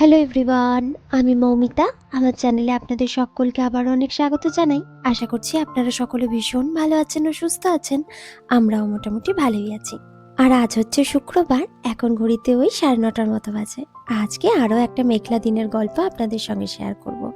Hello everyone আমি মৌমিতা। আমার চ্যানেলে আপনাদের সকলকে আবার অনেক স্বাগত জানাই। আশা করছি আপনারা সকলে ভীষণ ভালো আছেন ও সুস্থ আছেন। আমরাও মোটামুটি ভালোই আছি। আর আজ হচ্ছে শুক্রবার, এখন ঘড়িতে ওই সাড়ে নটার মতো বাজে। আজকে আরও একটা মেঘলা দিনের গল্প আপনাদের সঙ্গে শেয়ার করব।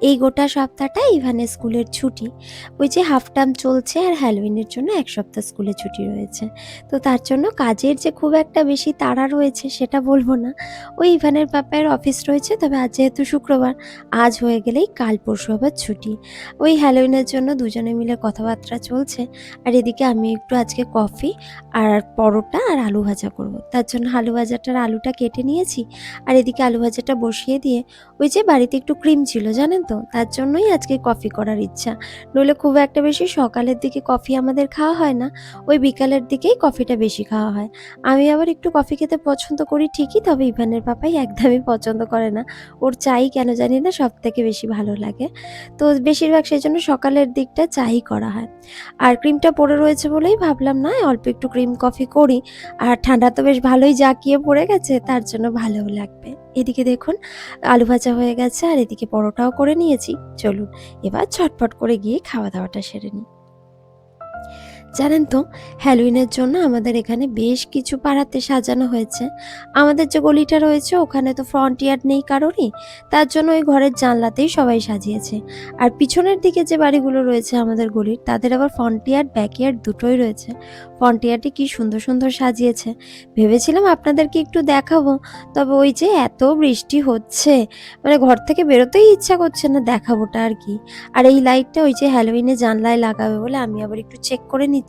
এই গোটা সপ্তাহটা ইভানের স্কুলের ছুটি। ওই যে হাফ টার্ম চলছে আর হ্যালোইনের জন্য এক সপ্তাহ স্কুলে ছুটি রয়েছে। তো তার জন্য কাজের যে খুব একটা বেশি তাড়া রয়েছে সেটা বলব না। ওই ইভানের পাপায়ের অফিস রয়েছে, তবে আজ যেহেতু শুক্রবার, আজ হয়ে গেলেই কাল পরশু আবার ছুটি। ওই হ্যালোইনের জন্য দুজনে মিলে কথাবার্তা চলছে। আর এদিকে আমি একটু আজকে কফি আর পরোটা আর আলু ভাজা করব। তার জন্য আলু ভাজাটার আলুটা কেটে নিয়েছি। আর এদিকে আলু ভাজাটা বসিয়ে দিয়ে ওই যে বাড়িতে একটু ক্রিম ছিল, জানেন তো? তার জন্যই আজকে কফি করার ইচ্ছা। নইলে খুব একটা বেশি সকালের দিকে কফি আমাদের খাওয়া হয় না, ওই বিকালের দিকেই কফিটা বেশি খাওয়া হয়। আমি আবার একটু কফি খেতে পছন্দ করি ঠিকই, তবে ইভানের পাপাই একদমই পছন্দ করে না। ওর চাই কেন জানি না সব থেকে বেশি ভালো লাগে। তো বেশিরভাগ সেই জন্য সকালের দিকটা চাই করা হয়। আর ক্রিমটা পড়ে রয়েছে বলেই ভাবলাম, না, অল্প একটু ক্রিম কফি করি। আর ঠান্ডা তো বেশ ভালোই জাকিয়ে পড়ে গেছে, তার জন্য ভালো ভালোও লাগবে। এদিকে দেখুন, আলু ভাজা হয়ে গেছে আর এদিকে পরোটাও করে নিয়েছি। চলুন, এবার ছটফট করে গিয়ে খাওয়া দাওয়াটা সেরে নিই। জানেন তো হ্যালোইনের জন্য আমাদের এখানে বেশ কিছু পাড়াতে সাজানো হয়েছে। আমাদের যে গলিটা রয়েছে, ওখানে তো ফ্রন্ট ইয়ার্ড নেই কারোরই, তার জন্য ওই ঘরের জানলাতেই সবাই সাজিয়েছে। আর পিছনের দিকে যে বাড়িগুলো রয়েছে আমাদের গলির, তাদের আবার ফ্রন্ট ইয়ার্ড ব্যাক ইয়ার্ড দুটোই রয়েছে। ফ্রন্ট ইয়ার্ডে কি সুন্দর সুন্দর সাজিয়েছে। ভেবেছিলাম আপনাদেরকে একটু দেখাবো, তবে ওই যে এত বৃষ্টি হচ্ছে মানে ঘর থেকে বেরোতেই ইচ্ছা করছে না দেখাবোটা আর কি। আর এই লাইটটা ওই যে হ্যালোইনে জানলায় লাগাবে বলে আমি আবার একটু চেক করে নিচ্ছি।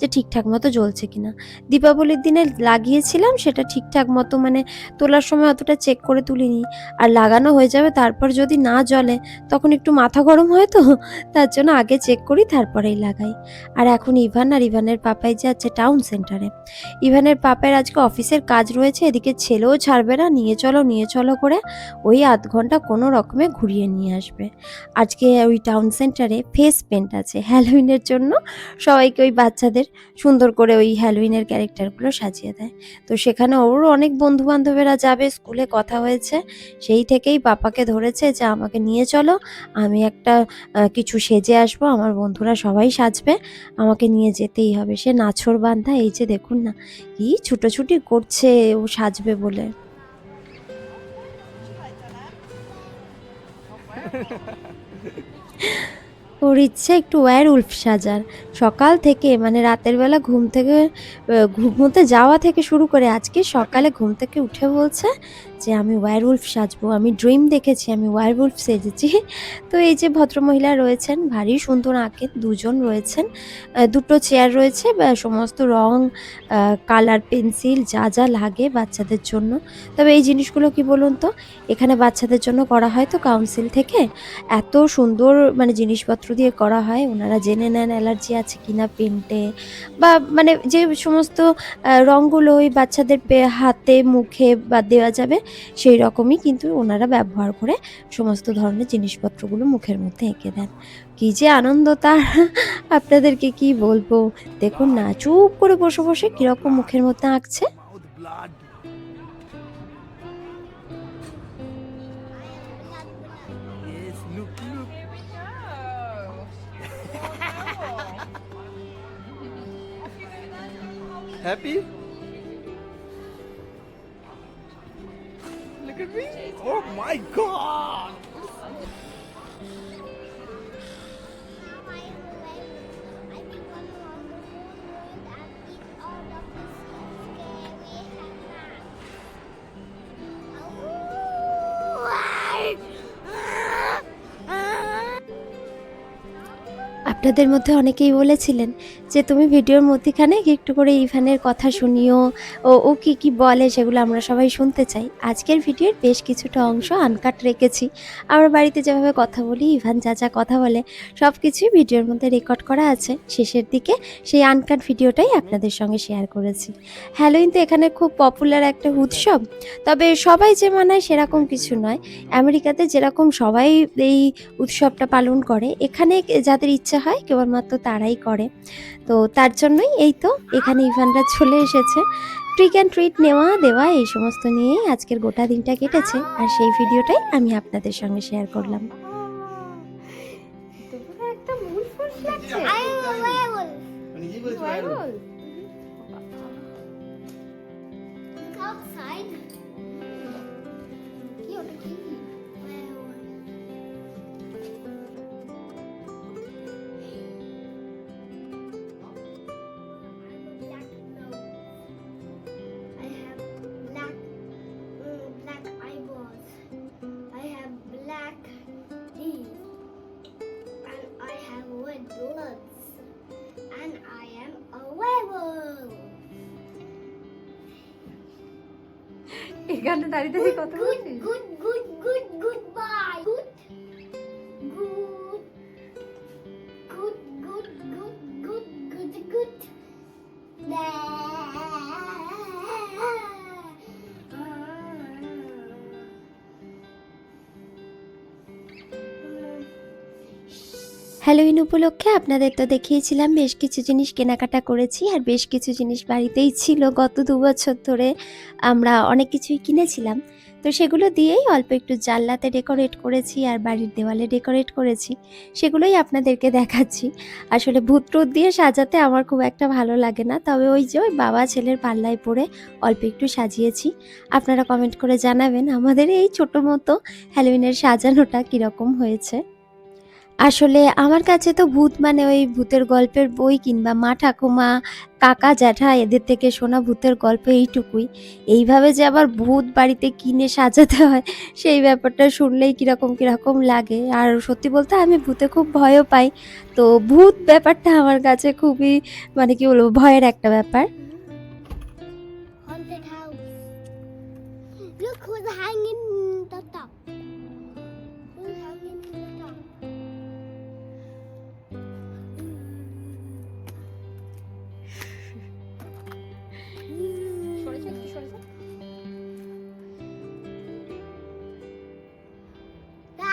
যে ঠিকঠাক মতো জ্বলছে কিনা। দীপাবলির দিনে লাগিয়েছিলাম, সেটা ঠিকঠাক মতো মানে তোলার সময় অতটা চেক করে তুলিনি। আর লাগানো হয়ে যাবে, তারপর যদি না জ্বলে, তখন একটু মাথা গরম হয় তো, তার জন্য আগে চেক করি, তারপরেই লাগাই। আর এখন ইভান আর ইভানের পাপাই যাচ্ছে টাউন সেন্টারে ইভানের পাপার আজকে অফিসের কাজ রয়েছে, এদিকে ছেলেও ছাড়বে না, নিয়ে চলো নিয়ে চলো করে ওই আধ ঘণ্টা কোনো রকমে ঘুরিয়ে নিয়ে আসবে। আজকে ওই টাউন সেন্টারে ফেস পেন্ট আছে হ্যালোইনের জন্য সবাইকে ওই বাচ্চাদের সুন্দর করে ওই হ্যালোইনের ক্যারেক্টারগুলো সাজিয়ে দেয়। তো সেখানে ওর অনেক বন্ধু বান্ধবেরা যাবে স্কুলে কথা হয়েছে। সেই থেকেই পাপাকে ধরেছে যে আমাকে নিয়ে চলো আমি একটা কিছু সেজে আসব আমার বন্ধুরা সবাই সাজবে আমাকে নিয়ে যেতেই হবে। সে নাছর বান্ধা এই যে দেখুন না কি ছুটোছুটি করছে ও সাজবে বলে। ওর ইচ্ছে একটু ওয়ার উল্ফ সাজার। সকাল থেকে মানে রাতের বেলা ঘুম থেকে ঘুমোতে যাওয়া থেকে শুরু করে আজকে সকালে ঘুম থেকে উঠে বলছে যে আমি ওয়্যার উল্ফ সাজবো, আমি ড্রিম দেখেছি, আমি ওয়্যার উল্ফ সেজেছি। তো এই যে ভদ্রমহিলা রয়েছেন, ভারী সুন্দর আঁকে দুজন রয়েছেন দুটো চেয়ার রয়েছে সমস্ত রং কালার পেন্সিল যা যা লাগে বাচ্চাদের জন্য। তবে এই জিনিসগুলো কি বলুন তো, এখানে বাচ্চাদের জন্য করা হয় তো কাউন্সিল থেকে? এত সুন্দর মানে জিনিসপত্র দিয়ে করা হয়, ওনারা জেনে নেন অ্যালার্জি আছে কিনা পেন্টে বা মানে যে সমস্ত রঙগুলো ওই বাচ্চাদের হাতে, মুখে বা দেওয়া যাবে সেই রকমই কিন্তু ওনারা ব্যবহার করে সমস্ত ধরনের জিনিসপত্রগুলো মুখের মধ্যে এঁকে দেন কি যে আনন্দ তার আপনাদেরকে কি বলব দেখুন না, চুপ করে বসে বসে কীরকম মুখের মধ্যে আঁকছে. Happy? Oh my god. আপনাদের মধ্যে অনেকেই বলেছিলেন যে তুমি ভিডিওর মধ্যেখানে একটু করে ইভানের কথা শুনিও, ও ও কি কি বলে সেগুলো আমরা সবাই শুনতে চাই। আজকের ভিডিওর বেশ কিছুটা অংশ আনকাট রেখেছি। আমরা বাড়িতে যেভাবে কথা বলি, ইভান যা যা কথা বলে সব কিছুই ভিডিওর মধ্যে রেকর্ড করা আছে। শেষের দিকে সেই আনকাট ভিডিওটাই আপনাদের সঙ্গে শেয়ার করেছি। হ্যালোইন তো এখানে খুব পপুলার একটা উৎসব। তবে সবাই যে মানায় সেরকম কিছু নয়। আমেরিকাতে যেরকম সবাই এই উৎসবটা পালন করে, এখানে যাদের ইচ্ছা হয় কেবলমাত্র তারাই করে। তো তার জন্যই এই তো এখানে ইভানরা চলে এসেছে। ট্রিক অ্যান্ড ট্রিট নেওয়া দেওয়া এই সমস্ত নিয়েই আজকের গোটা দিনটা কেটেছে। আর সেই ভিডিওটাই আমি আপনাদের সঙ্গে শেয়ার করলাম। একটা এখানে দাঁড়িয়ে দাঁড়িয়ে কথা বলছিস? হ্যালোইন উপলক্ষে আপনাদের তো দেখিয়েছিলাম, বেশ কিছু জিনিস কেনাকাটা করেছি আর বেশ কিছু জিনিস বাড়িতেই ছিল গত দু বছর ধরে। আমরা অনেক কিছুই কিনেছিলাম। তো সেগুলো দিয়েই অল্প একটু জানলাতে ডেকোরেট করেছি আর বাড়ির দেওয়ালে ডেকোরেট করেছি। সেগুলোই আপনাদেরকে দেখাচ্ছি। আসলে ভূত টুত দিয়ে সাজাতে আমার খুব একটা ভালো লাগে না, তবে ওই যে ওই বাবা ছেলের পাল্লায় পরে অল্প একটু সাজিয়েছি। আপনারা কমেন্ট করে জানাবেন আমাদের এই ছোটো মতো হ্যালোইনের সাজানোটা কীরকম হয়েছে। আসলে আমার কাছে তো ভূত মানে ওই ভূতের গল্পের বই কিংবা মা ঠাকুমা, কাকা জ্যাঠা এদের থেকে শোনা ভূতের গল্প এইটুকুই। এইভাবে যে আবার ভূত বাড়িতে কিনে সাজাতে হয়, সেই ব্যাপারটা শুনলেই কীরকম কীরকম লাগে। আর সত্যি বলতে আমি ভূতে খুব ভয়ও পাই। তো ভূত ব্যাপারটা আমার কাছে খুবই মানে কি বলব, ভয়ের একটা ব্যাপার।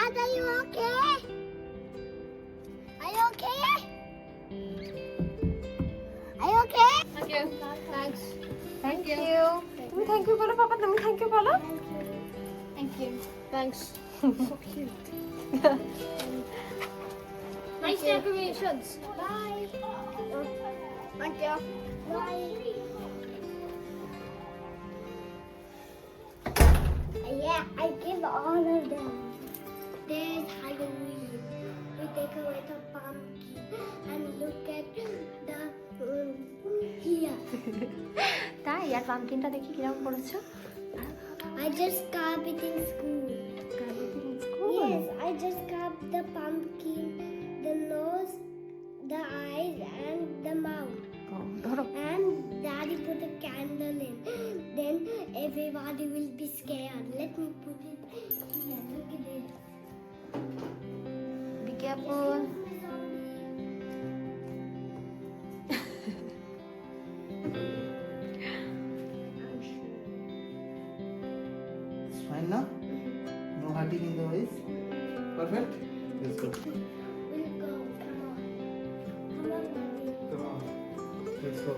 Dad, are you okay? Are you okay? Are you okay? Thank you thanks thank you তুমি থ্যাংক ইউ বলো পাপা তুমি থ্যাংক ইউ বলো thank you thanks Nice decorations. Bye. Thank you. Bye. Yeah, I give all of them. There's Halloween. We away the pumpkin and look at the um, here. তাই আর পাম্পকিনটা দেখি কীরকম করেছ I just carved it in school. Yes, I just carved the pumpkin, It's now? No hurting in the eyes? Perfect? Let's go. We'll go. Come on. Come on. Come on. Let's go.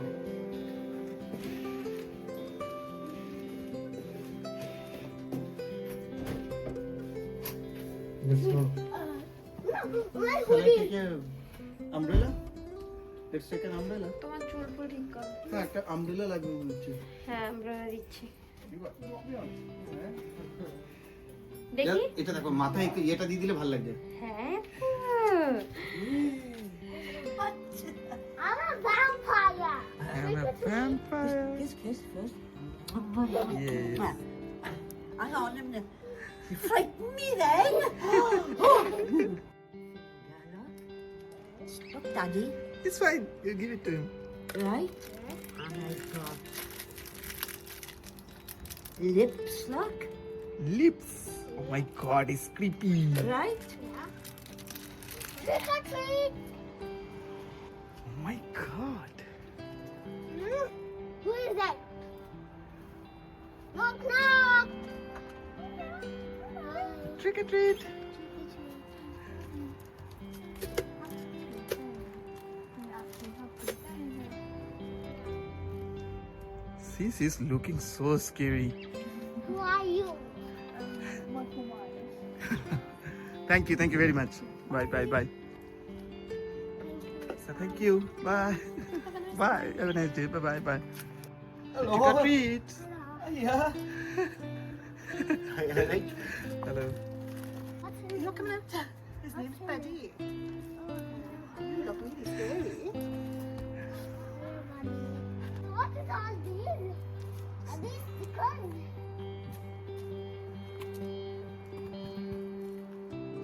Let's go. Uh, umbrella? Let's take an umbrella. তোমার চুল পুরো ঠিক করো হ্যাঁ একটা umbrella লাগবে বলছি হ্যাঁ আমরা দিচ্ছি হ্যাঁ। দেখি এটা দেখো মাথায় একটু ইয়েটা দিয়ে দিলে ভালো লাগবে হ্যাঁ I'm a vampire. I'm a vampire. Kiss, kiss first. Yes. Hang on a minute. You frightened me then. Look, Daddy. It's fine. You give it to him. Right? And I've got Lips, lock? Lips. Oh my god, it's creepy. Right? Trick or treat. Oh my god. Hmm? Who is that? Knock, knock. Trick or treat. This is looking so scary. Who are you? Thank you, thank you very much. Bye, bye, bye. So thank you. Bye. bye. Have a nice day. Bye, bye, bye. Hello. You got treats. Yeah. Hello. Look at him. His name's Freddie. You look really scary.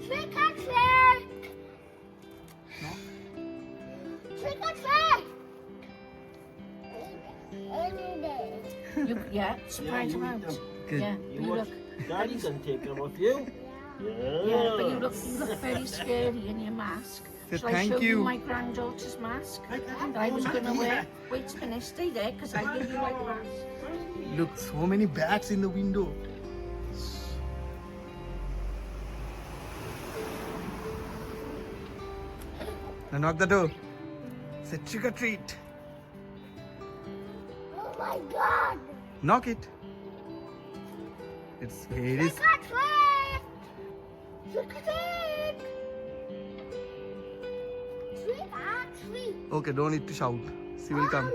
Trick or treat! Trick or treat! Any day. You, yeah, surprise him out. Good. Yeah, You you look, look. Daddy's gonna take them off you. Yeah. Yeah, but you look, you look very scary in your mask. Say Shall I thank show you. my granddaughter's mask? Right, that I was gonna wear. Wait a minute, stay there, because I give you my mask. Look, so many bats in the window. Now knock the door. Say trick or treat. Oh my god! Knock it. It's very. Trick or treat! Trick or treat! Trick or treat! Okay, don't need to shout. She will come.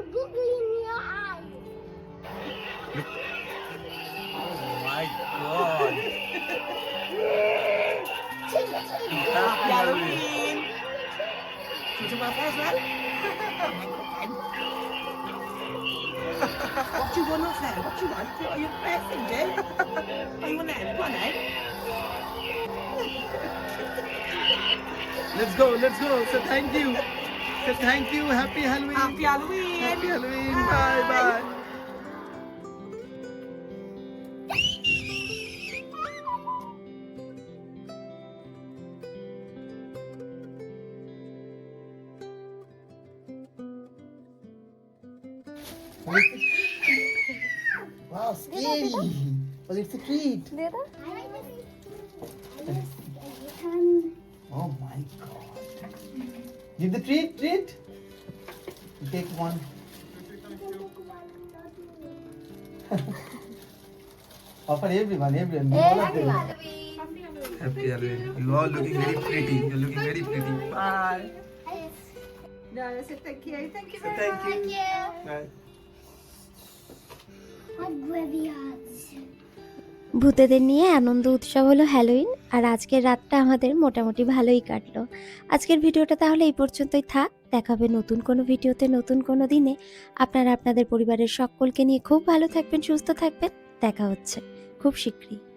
Oh my god. Treat! Halloween. You want that What do you want off there? What do you want? Are you pressing, Jay? Are you want? Go on, eh? Let's go, let's go. Say thank you. Say thank you. Happy Halloween. Happy Halloween! Happy Halloween. Bye bye. Wow, scary. But it's a treat. I like this. Um, Oh my god. Give the treat, treat. You take one. Offer everyone, everyone. All of them. Happy Halloween. You all looking very pretty. You're looking very pretty. Bye. No, I said thank you. Thank you Say very thank much. you. you. Bye. ভূতেদের নিয়ে আনন্দ উৎসব হলো Halloween আর আজকের রাতটা আমাদের মোটামুটি ভালোই কাটলো। আজকের ভিডিওটা তাহলে এই পর্যন্তই থাক। দেখা হবে নতুন কোনো ভিডিওতে নতুন কোনো দিনে। আপনারা আপনাদের পরিবারের সকলকে নিয়ে খুব ভালো থাকবেন, সুস্থ থাকবেন। দেখা হচ্ছে খুব শীঘ্রই।